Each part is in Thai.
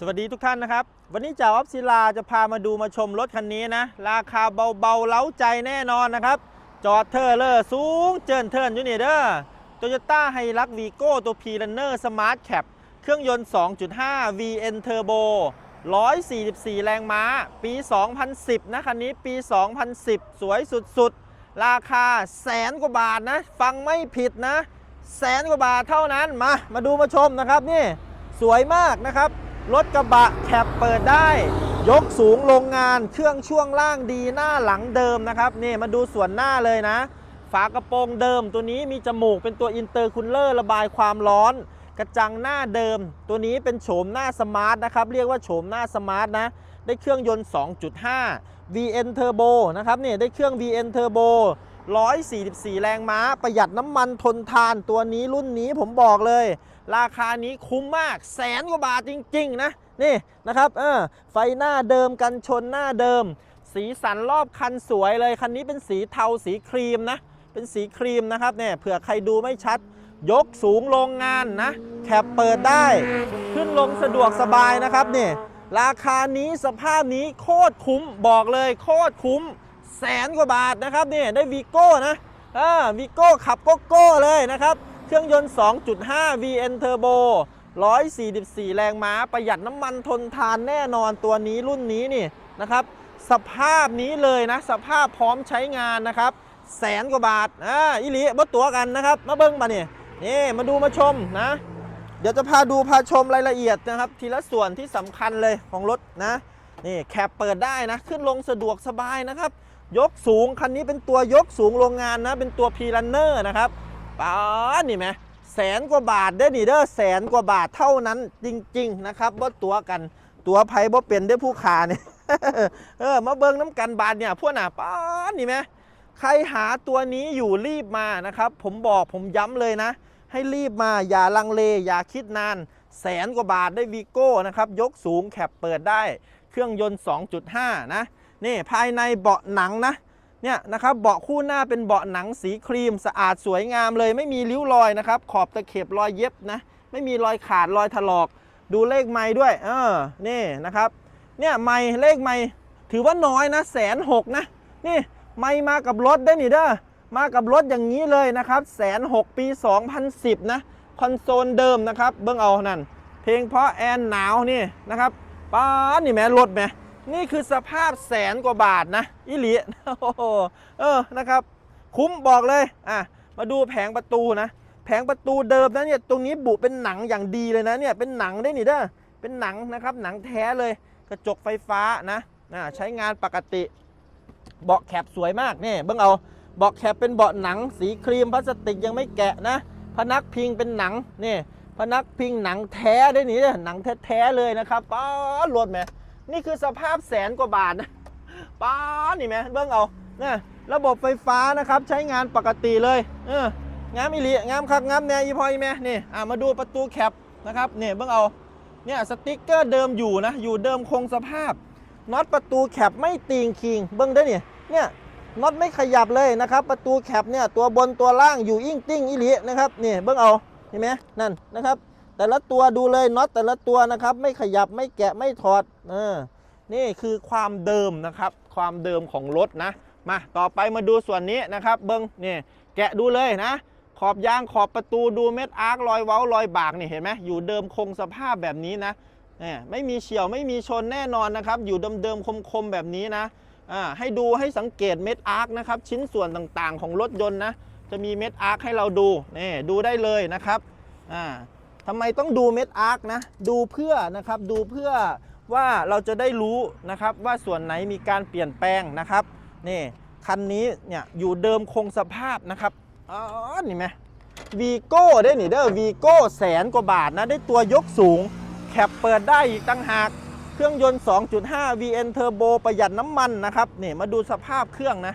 สวัสดีทุกท่านนะครับ วันนี้จ่าออฟศิลาจะพามาดูมาชมรถคันนี้นะ ราคาเบาๆ เล้าใจแน่นอนนะครับ จอดเทอร์เลอร์สูงเจินเทิร์นอยู่นี่เด้อโตโยต้าไฮรักวีโก้ตัวพีรันเนอร์สมาร์ทแคปเครื่องยนต์ 2.5 VN Turbo 144 แรงม้า ปี 2010 นะคันนี้ปี 2010 สวยสุดๆ ราคาแสนกว่าบาทนะ ฟังไม่ผิดนะ แสนกว่าบาทเท่านั้นมา มาดูมาชมนะครับนี่สวยมากนะครับ รถกระบะแคปเปิดได้ ยกสูงโรงงานเครื่องช่วงล่างดีหน้าหลังเดิมนะครับนี่มาดูส่วนหน้าเลยนะ ฝากระโปรงเดิมตัวนี้มีจมูกเป็นตัวอินเตอร์คูลเลอร์ระบายความร้อน กระจังหน้าเดิม ตัวนี้เป็นโฉมหน้าสมาร์ทนะครับเรียกว่าโฉมหน้าสมาร์ทนะได้เครื่องยนต์ 2.5 VN Turbo นะครับนี่ได้เครื่อง VN Turbo 144 แรงม้า ประหยัดน้ำมันทนทานตัวนี้รุ่นนี้ผมบอกเลย ราคานี้คุ้มมากแสนกว่าบาทจริง ๆ นะ นี่นะครับเออไฟหน้าเดิมกันชนหน้าเดิม สีสันรอบคันสวยเลย คันนี้เป็นสีเทาสีครีมนะ เป็นสีครีมนะครับเนี่ยเผื่อใครดูไม่ชัด ยกสูงโรงงานนะ แคปเปิดได้ ขึ้นลงสะดวกสบายนะครับเนี่ยราคานี้สภาพนี้โคตรคุ้มบอกเลยโคตรคุ้ม แสนกว่าบาทนะครับเนี่ยได้วีโก้นะอ่าวีโก้ขับโกโก้เลยนะครับ เครื่องยนต์ 2.5 VN Turbo 144 แรงม้าประหยัดน้ำมันทนทานแน่นอนตัวนี้รุ่นนี้นี่นะครับ สภาพนี้เลยนะ สภาพพร้อมใช้งานนะครับ แสนกว่าบาทอ่าอิลิบดตัวกันนะครับ มาเบิ้งมาเนี่ยนี่มาดูมาชมนะ เดี๋ยวจะพาดูพาชมรายละเอียดนะครับ ทีละส่วนที่สำคัญเลยของรถนะนี่แคปเปิดได้นะ ขึ้นลงสะดวกสบายนะครับ ยกสูง คันนี้เป็นตัวยกสูงโรงงานนะ เป็นตัวพีรันเนอร์นะครับป้านี่ไหมแสนกว่าบาทได้นี่เด้อแสนกว่าบาทเท่านั้นจริง ๆ นะครับว่าตัวกันตัวไผ่บ่เป็นได้ผู้ขาเนี่ยเออมาเบิ้งน้ำกันบาทเนี่ยพวกน่ะป้านี่ไหมใครหาตัวนี้อยู่รีบมานะครับ ผมบอกผมย้ำเลยนะ ให้รีบมาอย่าลังเลอย่าคิดนาน แสนกว่าบาทได้วีโก้นะครับ ยกสูงแคปเปิดได้ เครื่องยนต์ 2.5 นะ นี่ภายในเบาะหนังนะเนี่ยนะครับเบาะคู่หน้าเป็นเบาะหนังสีครีมสะอาดสวยงามเลย ไม่มีริ้วรอยนะครับ ขอบตะเข็บรอยเย็บนะ ไม่มีรอยขาดรอยถลอก ดูเลขไม้ด้วย เออนี่นะครับ เนี่ยไม้เลขไม้ถือว่าน้อยนะแสนหกนะ นี่ไม้มากับรถได้นี่เด้อมากับรถอย่างนี้เลยนะครับแสนหกปี 2010 นะคอนโซลเดิมนะครับ เบิ้องเอานั่นเพลงเพราะแอนหนาวนี่นะครับป้านี่แม่รถแหม นี่คือสภาพแสนกว่าบาทนะอิหลีโอ้โหเออนะครับ คุ้มบอกเลยอะมาดูแผงประตูนะ แผงประตูเดิมนะเนี่ยตรงนี้บุเป็นหนังอย่างดีเลยนะเนี่ยเป็นหนังได้นี่เด้อเป็นหนังนะครับหนังแท้เลยกระจกไฟฟ้านะอ่าใช้งานปกติ เบาะแคปสวยมากนี่เบิ่งเอาเบาะแคปเป็นเบาะหนัง สีครีมพลาสติกยังไม่แกะนะ พนักพิงเป็นหนังนี่พนักพิงหนังแท้ได้นี่หนังแท้ๆเลยนะครับป้าดรถแหม นี่คือสภาพแสนกว่าบาทนะป้านี่แหมเบิ่งเอาเนี่ยระบบไฟฟ้านะครับใช้งานปกติเลยเอองามอิลีงามคักงามแน่อีพอยแม่นี่อ่ามาดูประตูแคปนะครับเนี่ยเบิ่งเอาเนี่ยสติกเกอร์เดิมอยู่นะอยู่เดิมคงสภาพน็อตประตูแคปไม่ตีงคิงเบิ้งได้เนี่ยเนี่ยน็อตไม่ขยับเลยนะครับ ประตูแคปเนี่ยตัวบนตัวล่างอยู่อิ่งติ้งอิลินะครับเนี่ยเบิ้งเอาเห็นไหมนั่นนะครับ แต่ละตัวดูเลยน็อตแต่ละตัวนะครับ ไม่ขยับไม่แกะไม่ถอดอนี่คือความเดิมนะครับ ความเดิมของรถนะ มาต่อไปมาดูส่วนนี้นะครับเบิ้งนี่แกะดูเลยนะ ขอบยางขอบประตูดูเม็ดอาร์ครอยเว้ารอยบากนี่เห็นไหมอยู่เดิมคงสภาพแบบนี้นะไม่มีเฉียวไม่มีชนแน่นอนนะครับ อยู่เดิมๆคมๆแบบนี้นะให้ดูให้สังเกตเม็ดอาร์คนะครับ ชิ้นส่วนต่างๆของรถยนต์นะ จะมีเม็ดอาร์คให้เราดูนี่ดูได้เลยนะครับอ่า ทำไมต้องดูเม็ดอาร์คนะดูเพื่อนะครับดูเพื่อว่าเราจะได้รู้นะครับว่าส่วนไหนมีการเปลี่ยนแปลงนะครับนี่คันนี้เนี่ยอยู่เดิมคงสภาพนะครับอ๋อนี่ไหมวีโก้ได้หนี่เด้อวีโก้แสนกว่าบาทนะได้ตัวยกสูงแคปเปิดได้อีกตั้งหากเครื่องยนต์ 2.5 VN Turbo ประหยัดน้ำมันนะครับนี่มาดูสภาพเครื่องนะ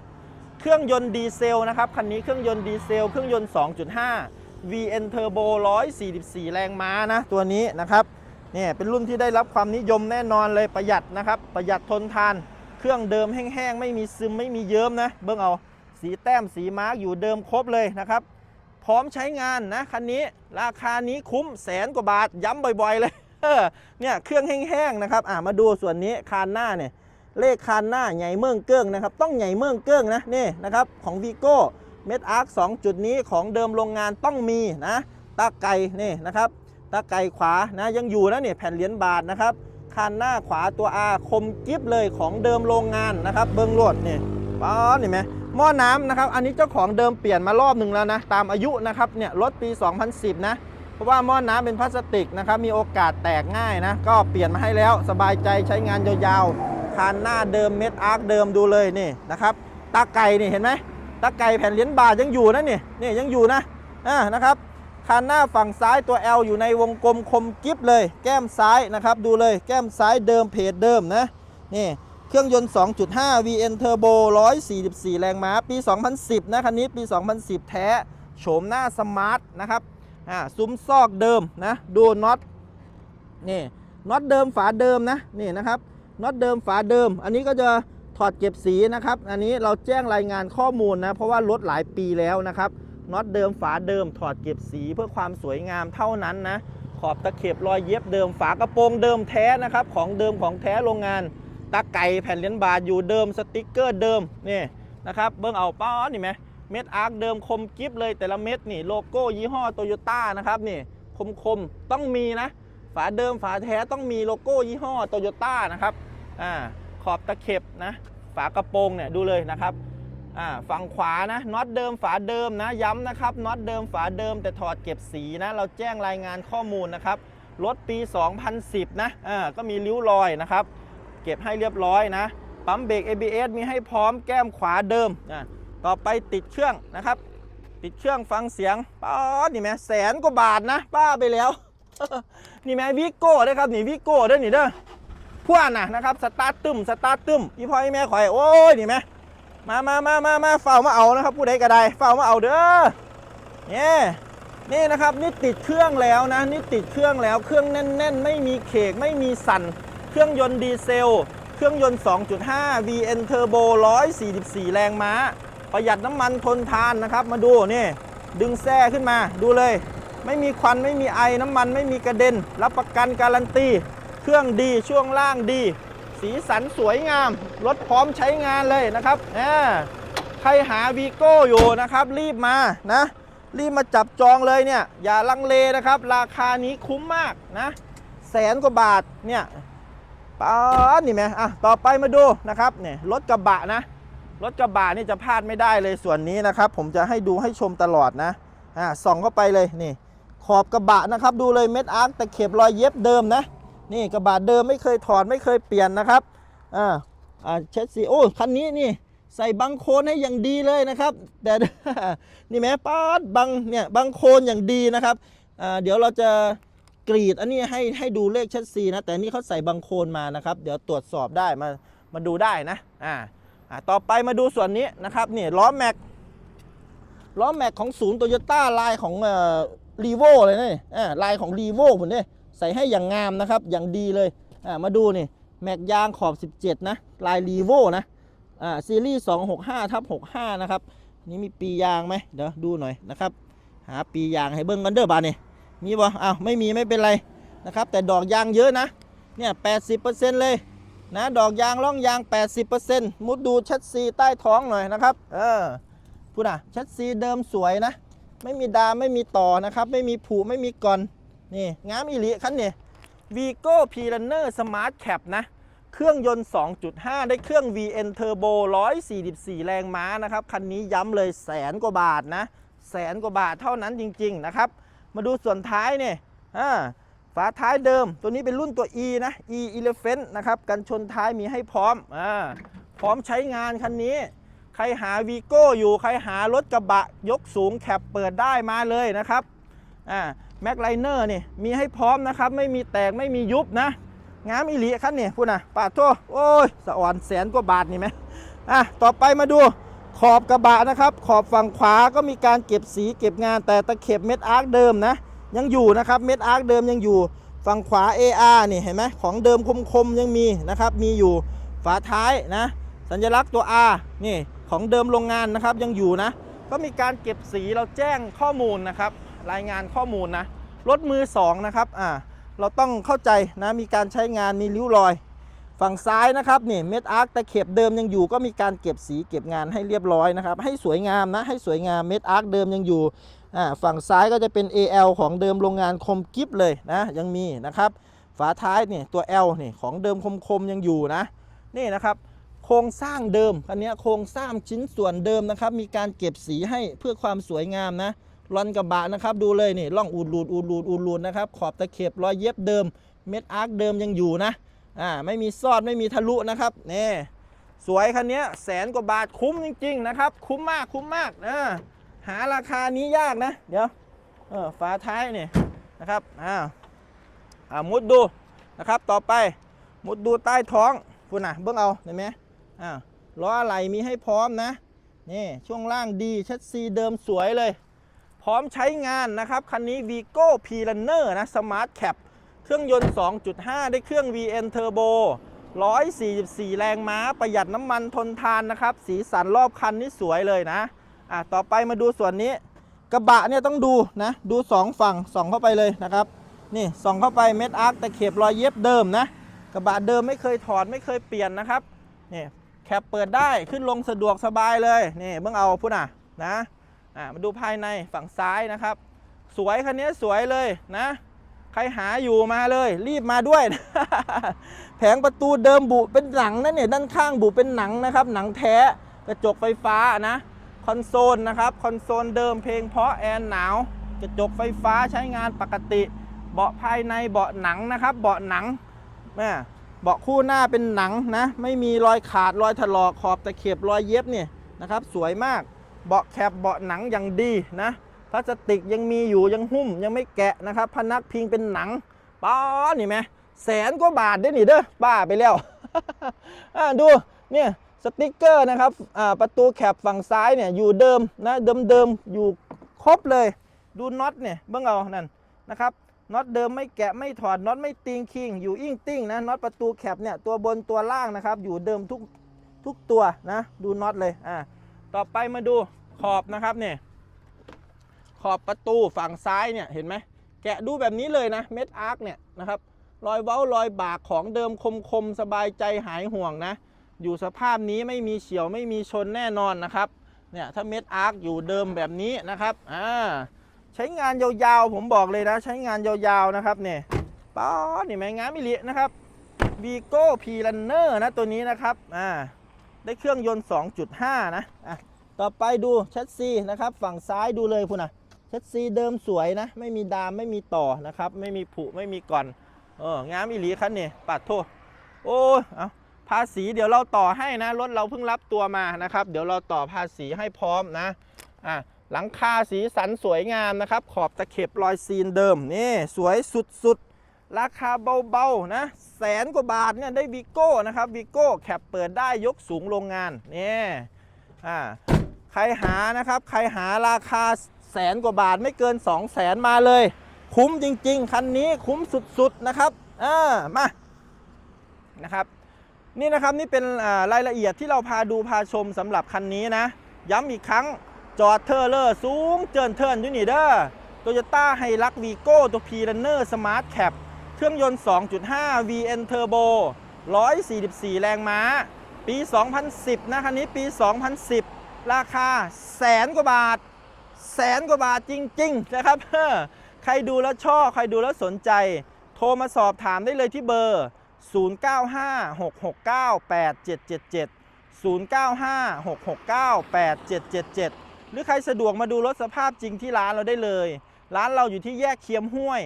เครื่องยนต์ดีเซลนะครับคันนี้เครื่องยนต์ดีเซล เครื่องยนต์ 2.5 VN Turbo 144 แรงม้านะ ตัวนี้นะครับนี่เป็นรุ่นที่ได้รับความนิยมแน่นอนเลยประหยัดนะครับ ประหยัดทนทาน เครื่องเดิมแห้งๆ ไม่มีซึมไม่มีเยิ้มนะ เบิ่งเอาสีแต้มสีมาร์กอยู่เดิมครบเลยนะครับ พร้อมใช้งานนะคันนี้ราคานี้คุ้มแสนกว่าบาทย้ำบ่อย ๆ เลยเออเนี่ยเครื่องแห้งๆนะครับอ่ามาดูส่วนนี้คานหน้าเนี่ยเลขคานหน้าใหญ่เมืองเกิ้งนะครับ ต้องใหญ่เมืองเกิ้งนะนี่นะครับของวีโก้ เม็ดอาร์คสจุดนี้ของเดิมโรงงานต้องมีนะตาไก่นี่นะครับตาไก่ขวานะยังอยู่นะเนี่ยแผ่นเหรียญบาทนะครับคานหน้าขวาตัว R คมกิฟเลยของเดิมโรงงานนะครับ เบิ้งโลดนี่ป้อนเห็นไหมหม้อน้ำนะครับ อันนี้เจ้าของเดิมเปลี่ยนมารอบหนึ่งแล้วนะ ตามอายุนะครับเนี่ยรถปี 2010 นะ เพราะว่าหม้อน้ำเป็นพลาสติกนะครับ มีโอกาสแตกง่ายนะ ก็เปลี่ยนมาให้แล้วสบายใจใช้งานยาวๆคานหน้าเดิมเม็ดอาร์คเดิมดูเลยนี่นะครับตาไก่นี่เห็นไหม ตาไก่แผ่นเหรียญบาทยังอยู่นะนี่นี่ยังอยู่นะอ่านะครับคานหน้าฝั่งซ้ายตัว L อยู่ในวงกลมคมกิฟเลย แก้มซ้ายนะครับ ดูเลยแก้มซ้ายเดิมเพจเดิมนะนี่เครื่องยนต์ 2.5 VN Turbo 144 แรงม้า ปี 2010 นะคันนี้ปี 2010 แท้ โฉมหน้าสมาร์ทนะครับอ่าซุ้มซอกเดิมนะดูน็อตนี่น็อตเดิมฝาเดิมนะนี่นะครับน็อตเดิมฝาเดิม อันนี้ก็จะ อดเก็บสีนะครับ อันนี้เราแจ้งรายงานข้อมูลนะ เพราะว่ารถหลายปีแล้วนะครับน็อตเดิมฝาเดิมถอดเก็บสีเพื่อความสวยงามเท่านั้นนะ ขอบตะเข็บรอยเย็บเดิมฝากระโปรงเดิมแท้นะครับ ของเดิมของแท้โรงงานตาไก่แผ่นเหรียญบาทอยู่เดิมสติ๊กเกอร์เดิมนี่นะครับ เบิ้งเอาป้อนนี่ไหมเม็ดอาร์คเดิมคมกิฟเลยแต่ละเม็ดนี่โลโก้ยี่ห้อโตโยต้านะครับนี่คมคมๆต้องมีนะ ฝาเดิมฝาแท้ต้องมีโลโก้ยี่ห้อโตโยต้านะครับอ่า ขอบตะเข็บนะฝากระโปรงเนี่ยดูเลยนะครับฝั่งขวานะน็อตเดิมฝาเดิมนะย้ำนะครับน็อตเดิมฝาเดิมแต่ถอดเก็บสีนะเราแจ้งรายงานข้อมูลนะครับรถปี 2010 นะอ่าก็มีริ้วรอยนะครับ เก็บให้เรียบร้อยนะ ปั๊มเบรก ABS มีให้พร้อมแก้มขวาเดิมอ่าต่อไปติดเครื่องนะครับ ติดเครื่องฟังเสียงป้าดนี่แม่แสนกว่าบาทนะป้าไปแล้ว นี่แม่วิโก้ด้วยครับนี่วิโก้ด้วยนี่เด้อ พวกน่ะนะครับสตาร์ทตึมสตาร์ทตึมพี่พ่อพี่แม่ข่อยโอ้ยนี่แม่มามามามามาเฝ้ามาเอานะครับ ผู้ใดก็ได้เฝ้ามาเอาเด้อเนี่ยนี่นะครับนี่ติดเครื่องแล้วนะนี่ติดเครื่องแล้วเครื่องแน่น ๆ ไม่มีเคกไม่มีสั่น เครื่องยนต์ดีเซล เครื่องยนต์ 2.5 VN Turbo 144 แรงม้า ประหยัดน้ำมันทนทานนะครับ มาดูนี่ดึงแส้ขึ้นมาดูเลย ไม่มีควันไม่มีไอน้ำมันไม่มีกระเด็น รับประกันการันตี เครื่องดีช่วงล่างดี สีสันสวยงาม รถพร้อมใช้งานเลยนะครับอ่าใครหาวีโก้อยู่นะครับ รีบมานะ รีบมาจับจองเลยเนี่ย อย่าลังเลนะครับ ราคานี้คุ้มมากนะ แสนกว่าบาทเนี่ยป้าดนี่ไหมอะต่อไปมาดูนะครับเนี่ยรถกระบะนะรถกระบะนี่จะพลาดไม่ได้เลยส่วนนี้นะครับ ผมจะให้ดูให้ชมตลอดนะอ่าส่องเข้าไปเลยนี่ ขอบกระบะนะครับ ดูเลยเม็ดอาร์คตะเข็บรอยเย็บเดิมนะ นี่กระบะเดิมไม่เคยถอดไม่เคยเปลี่ยนนะครับอ่าอ่าเช็ดสีโอ้คันนี้นี่ใส่บังโคลนให้อย่างดีเลยนะครับ แต่นี่แม้ป้าดบังเนี่ยบังโคลนอย่างดีนะครับอ่าเดี๋ยวเราจะกรีดอันนี้ให้ให้ดูเลขเช็ดสีนะแต่นี่เขาใส่บังโคลนมานะครับ เดี๋ยวตรวจสอบได้มามาดูได้นะอ่าอะต่อไปมาดูส่วนนี้นะครับนี่ล้อแม็กล้อแม็กของศูนย์โตโยต้าลายของรีโวเลยนี่อ่าลายของรีโวผมเนี่ย ใส่ให้อย่างงามนะครับ อย่างดีเลยอ่ามาดูนี่แม็กยางขอบ 17 นะ ลายรีโวนะอ่าซีรีส์265ทับ65 นะครับนี่มีปียางไหมเดี๋ยวดูหน่อยนะครับ หาปียางให้เบิ้งกันเด้อบาดนี่มีบ่อ้าวไม่มีไม่เป็นไรนะครับ แต่ดอกยางเยอะนะเนี่ย80%เลยนะดอกยางล่องยาง 80%มุดดูชัดซีใต้ท้องหน่อยนะครับ เออพูดอะชัดซีเดิมสวยนะ ไม่มีดามไม่มีต่อนะครับ ไม่มีผูไม่มีก่อน นี่งามอิลิคันนี่วีโก้พีรันเนอร์สมาร์ทแคปนะ เครื่องยนต์ 2.5 ได้เครื่อง VN Turbo 144 แรงม้านะครับ คันนี้ย้ำเลยแสนกว่าบาทนะ แสนกว่าบาทเท่านั้นจริง ๆ นะครับ มาดูส่วนท้ายเนี่ยอ่าฝาท้ายเดิม ตัวนี้เป็นรุ่นตัว E นะ E Elephant นะครับ กันชนท้ายมีให้พร้อมอ่าพร้อมใช้งานคันนี้ ใครหาวีโก้อยู่ ใครหารถกระบะยกสูงแคปเปิดได้มาเลยนะครับ อ่าแม็กไลเนอร์นี่มีให้พร้อมนะครับ ไม่มีแตกไม่มียุบนะ งามอิลีคันนี่พูดนะปาดโทโอ้ยสะอ่อนแสนกว่าบาทนี่ไหมอะต่อไปมาดูขอบกระบะนะครับ ขอบฝั่งขวาก็มีการเก็บสีเก็บงานแต่ตะเข็บเม็ดอาร์คเดิมนะ ยังอยู่นะครับเม็ดอาร์คเดิมยังอยู่ ฝั่งขวา AR นี่เห็นไหมของเดิมคมๆยังมีนะครับมีอยู่ฝาท้ายนะ สัญลักษณ์ตัว R นี่ของเดิมโรงงานนะครับยังอยู่นะ ก็มีการเก็บสีเราแจ้งข้อมูลนะครับ รายงานข้อมูลนะรถมือ2นะครับอ่าเราต้องเข้าใจนะมีการใช้งานมีริ้วรอย ฝั่งซ้ายนะครับนี่เม็ดอาร์คตะเข็บเดิมยังอยู่ก็มีการเก็บสีเก็บงานให้เรียบร้อยนะครับให้สวยงามนะให้สวยงามเม็ดอาร์คเดิมยังอยู่อ่าฝั่งซ้ายก็จะเป็น AL ของเดิมโรงงานคมกิฟเลยนะยังมีนะครับฝาท้ายนี่ตัว L นี่ของเดิมคมๆยังอยู่นะนี่นะครับโครงสร้างเดิมคันนี้โครงสร้างชิ้นส่วนเดิมนะครับ มีการเก็บสีให้เพื่อความสวยงามนะ รอนกระบะนะครับ ดูเลยนี่ร่องอูดรูดอูดรูดอูดรูดนะครับ ขอบตะเข็บรอยเย็บเดิม เม็ดอาร์คเดิมยังอยู่นะ อ่า ไม่มีซอดไม่มีทะลุนะครับนี่สวยคันนี้แสนกว่าบาทคุ้มจริง ๆ นะครับ คุ้มมากคุ้มมากนะหาราคานี้ยากนะ เดี๋ยวเออฝาท้ายนี่นะครับอ้าวอ่ามุดดูนะครับ ต่อไปมุดดูใต้ท้องพุ่นะเบิ่งเอาเห็นไหมอ่าล้ออะไรมีให้พร้อมนะนี่ช่วงล่างดีชัดซีเดิมสวยเลย พร้อมใช้งานนะครับ คันนี้ Vigo p r u n n e r นะ Smart Cap เครื่องยนต์ 2.5 ได้เครื่อง VN Turbo 144 แรงม้า ประหยัดน้ำมันทนทานนะครับ สีสันรอบคันนี่สวยเลยนะ อะ ต่อไปมาดูส่วนนี้ กระบะเนี่ยต้องดูนะ ดู 2 ฝั่งส่องเข้าไปเลยนะครับ นี่ส่องเข้าไปเม็ดอาร์คแต่เข็บรอยเย็บเดิมนะ กระบะเดิมไม่เคยถอดไม่เคยเปลี่ยนนะครับ นี่แคปเปิดได้ขึ้นลงสะดวกสบายเลย นี่เบิ่งเอาพุ่นอะนะ อะมาดูภายในฝั่งซ้ายนะครับ สวยคันนี้สวยเลยนะ ใครหาอยู่มาเลย รีบมาด้วย แผงประตูเดิมบุเป็นหนังนะเนี่ยด้านข้างบุเป็นหนังนะครับ หนังแท้กระจกไฟฟ้านะคอนโซลนะครับคอนโซลเดิมเพลงเพราะแอนหนาวกระจกไฟฟ้าใช้งานปกติ เบาะภายในเบาะหนังนะครับ เบาะหนังแม่เบาะคู่หน้าเป็นหนังนะ ไม่มีรอยขาดรอยถลอกขอบตะเข็บรอยเย็บเนี่ยนะครับ สวยมาก เบาะแคบเบาะหนังอย่างดีนะพลาสติกยังมีอยู่ยังหุ้มยังไม่แกะนะครับพนักพิงเป็นหนังป้านี่ไหมแสนกว่าบาทได้หนิเด้อบ้าไปแล้วอ่าดูเนี่ยสติกเกอร์นะครับประตูแคบฝั่งซ้ายเนี่ยอยู่เดิมนะเดิมเดิมอยู่ครบเลย ดูน็อตเนี่ยเบิ่งเอานั่นนะครับน็อตเดิมไม่แกะไม่ถอดน็อตไม่ติงคิงอยู่อิ่งติ้งนะน็อตประตูแคบเนี่ยตัวบนตัวล่างนะครับอยู่เดิมทุกทุกตัวนะดูน็อตเลยอ่า ต่อไปมาดูขอบนะครับเนี่ยขอบประตูฝั่งซ้ายเนี่ยเห็นไหมแกะดูแบบนี้เลยนะเม็ดอาร์คเนี่ยนะครับรอยเว้ารอยบากของเดิมคมๆสบายใจหายห่วงนะ อยู่สภาพนี้ไม่มีเฉียวไม่มีชนแน่นอนนะครับเนี่ยถ้าเม็ดอาร์คอยู่เดิมแบบนี้นะครับอ่าใช้งานยาวๆผมบอกเลยนะ ใช้งานยาวๆนะครับเนี่ยป๊อนี่แม่งงามมิลินะครับ Vigo p r u n n e r นะตัวนี้นะครับอ่า ได้เครื่องยนต์ 2.5 นะอะต่อไปดูแชสซีนะครับ ฝั่งซ้ายดูเลยคุณนะแชสซีเดิมสวยนะ ไม่มีดามไม่มีต่อนะครับ ไม่มีผุไม่มีก่อนเอองามอีหลีคันนี่ปัดโทษ โอ้เอาภาษีเดี๋ยวเราต่อให้นะรถเราเพิ่งรับตัวมานะครับ เดี๋ยวเราต่อภาษีให้พร้อมนะอะหลังคาสีสันสวยงามนะครับ ขอบตะเข็บรอยซีนเดิมนี่สวยสุดๆ ราคาเบาๆนะแสนกว่าบาทเนี่ยได้วิโก้นะครับวิโก้แคปเปิดได้ยกสูงโรงงานนี่อ่าใครหานะครับใครหาราคาแสนกว่าบาทไม่เกิน 2 0 0แสนมาเลย คุ้มจริง ๆ คันนี้คุ้มสุดๆนะครับอ่ามานะครับนี่นะครับนี่เป็นรายละเอียดที่เราพาดูพาชมสำหรับคันนี้นะ ย้ำอีกครั้งจอดเทอร์เลอร์สูงเจินเทิร์นอยู่นี่เด้อโตโยต้าไฮรักวีโก้ตัวพีรันเนอร์สมาร์ทแคป เครื่องยนต์ 2.5 VN Turbo 144 แรงม้า ปี 2010 นะคันนี้ปี 2010 ราคาแสนกว่าบาท แสนกว่าบาทจริง ๆ นะครับ ใครดูแล้วชอบ ใครดูแล้วสนใจ โทรมาสอบถามได้เลยที่เบอร์ 0956698777 0956698777 หรือใครสะดวกมาดูรถสภาพจริงที่ร้านเราได้เลย ร้านเราอยู่ที่แยกเคียมห้วย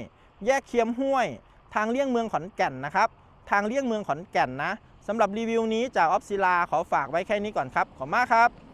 แยกเคียมห้วย ทางเลี่ยงเมืองขอนแก่นนะครับ ทางเลี่ยงเมืองขอนแก่นนะสำหรับรีวิวนี้จากออฟซิลาขอฝากไว้แค่นี้ก่อนครับ ขอบคุณมากครับ